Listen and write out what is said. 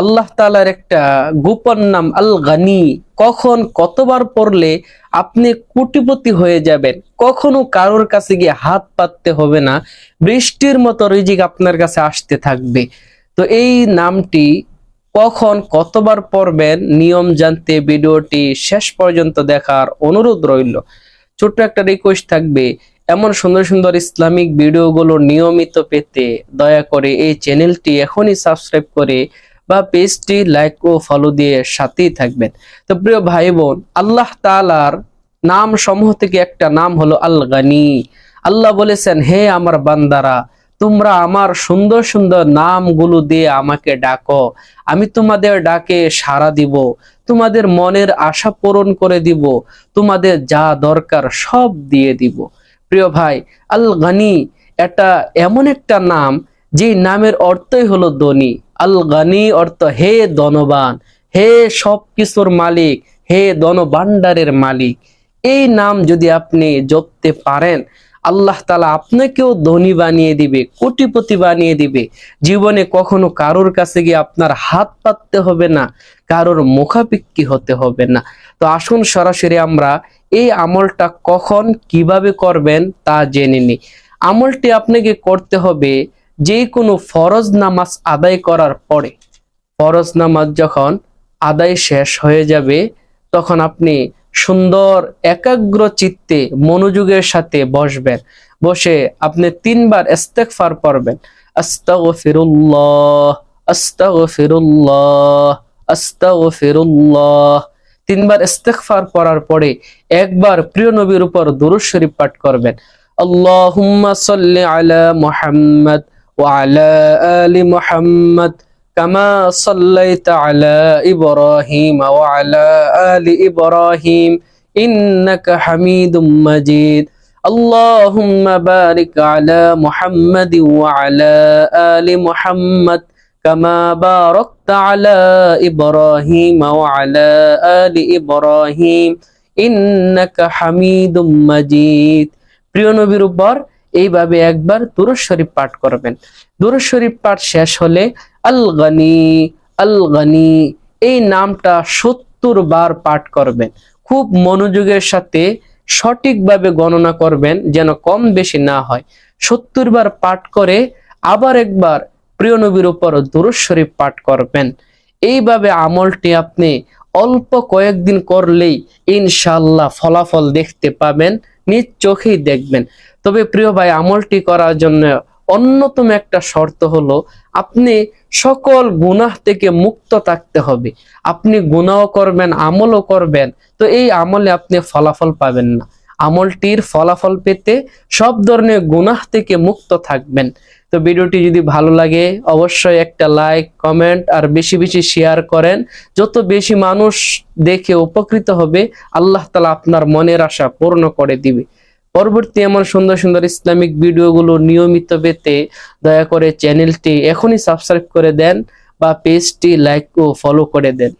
আল্লাহ তালার একটা গোপন নাম আল গানি কখন কতবার পড়লে আপনি কোটিপতি হয়ে যাবেন? কখনো কারোর কাছে গিয়ে হাত পাততে হবে না, বৃষ্টির মতো রিজিক আপনার কাছে আসতে থাকবে। তো এই নামটি কখন কতবার পড়বেন, নিয়ম জানতে ভিডিওটি শেষ পর্যন্ত দেখার অনুরোধ রইল। ছোট্ট একটা রিকোয়েস্ট থাকবে, এমন সুন্দর সুন্দর ইসলামিক ভিডিওগুলো নিয়মিত পেতে দয়া করে এই চ্যানেলটি এখনই সাবস্ক্রাইব করে বা পেজটি লাইক ও ফলো দিয়ে সাথেই থাকবেন। তো প্রিয় ভাই বোন, আল্লাহ তালার নাম সমূহ থেকে একটা নাম হলো আল গানি আল্লাহ বলেছেন, হে আমার বান্দারা, তোমরা আমার সুন্দর সুন্দর নামগুলো দিয়ে আমাকে ডাকো। আমি তোমাদের ডাকে সাড়া দিব, তোমাদের মনের আশা পূরণ করে দিব, তোমাদের যা দরকার সব দিয়ে দিব। প্রিয় ভাই আল গানি এটা এমন একটা নাম যে নামের অর্থই হলো ধনী। আল গানি অর্থ হে ধনবান, হে সব কিছুর মালিক, হে ধনভাণ্ডারের মালিক। এই নাম যদি আপনি জপতে পারেন, আল্লাহ তালা আপনাকেও ধনী বানিয়ে দিবে, কোটিপতি বানিয়ে দিবে। জীবনে কখনো কারোর কাছে গিয়ে আপনার হাত পাততে হবে না, কারোর মুখাপিক্কি হতে হবে না। তো আসুন সরাসরি আমরা এই আমলটা কখন কীভাবে করবেন তা জেনে নিই। আমলটি আপনাকে করতে হবে যে কোনো ফরজ নামাজ আদায় করার পরে, ফরজ নামাজ যখন আদায় শেষ হয়ে যাবে, তখন আপনি সুন্দর একাগ্র চিত্তে মনোযোগের সাথে বসবেন। বসে আপনি তিনবার ইস্তেগফার পড়বেন। আস্তাগফিরুল্লাহ আস্তাগফিরুল্লাহ আস্তাগফিরুল্লাহ। তিনবার ইস্তেগফার পড়ার পরে একবার প্রিয় নবীর উপর দুরূদ শরীফ পাঠ করবেন। আল্লাহুম্মা সাল্লি আলা মুহাম্মদ। ওয়া আলা আলি মুহাম্মদ كما صليت على إبراهيم وعلى آل إبراهيم إنك حميد مجيد اللهم بارك على محمد وعلى آل محمد كما باركت على إبراهيم وعلى آل إبراهيم إنك حميد مجيد প্রিয় নবীর উপর এইভাবে একবার দুরূদ শরীফ পাঠ করবেন। দুরূদ শরীফ পাঠ শেষ হলে আল গানি আল গানি এই নামটা সত্তর বার পাঠ করবেন। খুব মনোযোগের সাথে সঠিকভাবে গণনা করবেন যেন কম বেশি না হয়। সত্তর বার পাঠ করে আবার একবার প্রিয় নবীর উপর দুরূদ শরীফ পাঠ করবেন। এইভাবে আমলটি আপনি অল্প কয়েকদিন করলেই ইনশাল্লাহ ফলাফল দেখতে পাবেন। নিজ চোখেই দেখবেন। তবে প্রিয় ভাই, আমলটি করার জন্য অন্যতম একটা শর্ত হলো, আপনি সকল গুনাহ থেকে মুক্ত থাকতে হবে। আপনি গুনাও করবেন, আমলও করবেন। তো এই আমলে আপনি ফলাফল পাবেন না। আমলটির ফলাফল পেতে সব ধরনের গুনাহ থেকে মুক্ত থাকবেন। তো ভিডিওটি যদি ভালো লাগে, অবশ্যই একটা লাইক, কমেন্ট আর বেশি বেশি শেয়ার করেন। যত বেশি মানুষ দেখে উপকৃত হবে, আল্লাহ তালা আপনার মনের আশা পূর্ণ করে দিবে। পরবর্তী এমন সুন্দর সুন্দর ইসলামিক ভিডিওগুলো নিয়মিত পেতে দয়া করে চ্যানেলটি এখনই সাবস্ক্রাইব করে দেন বা পেজটি লাইক ও ফলো করে দেন।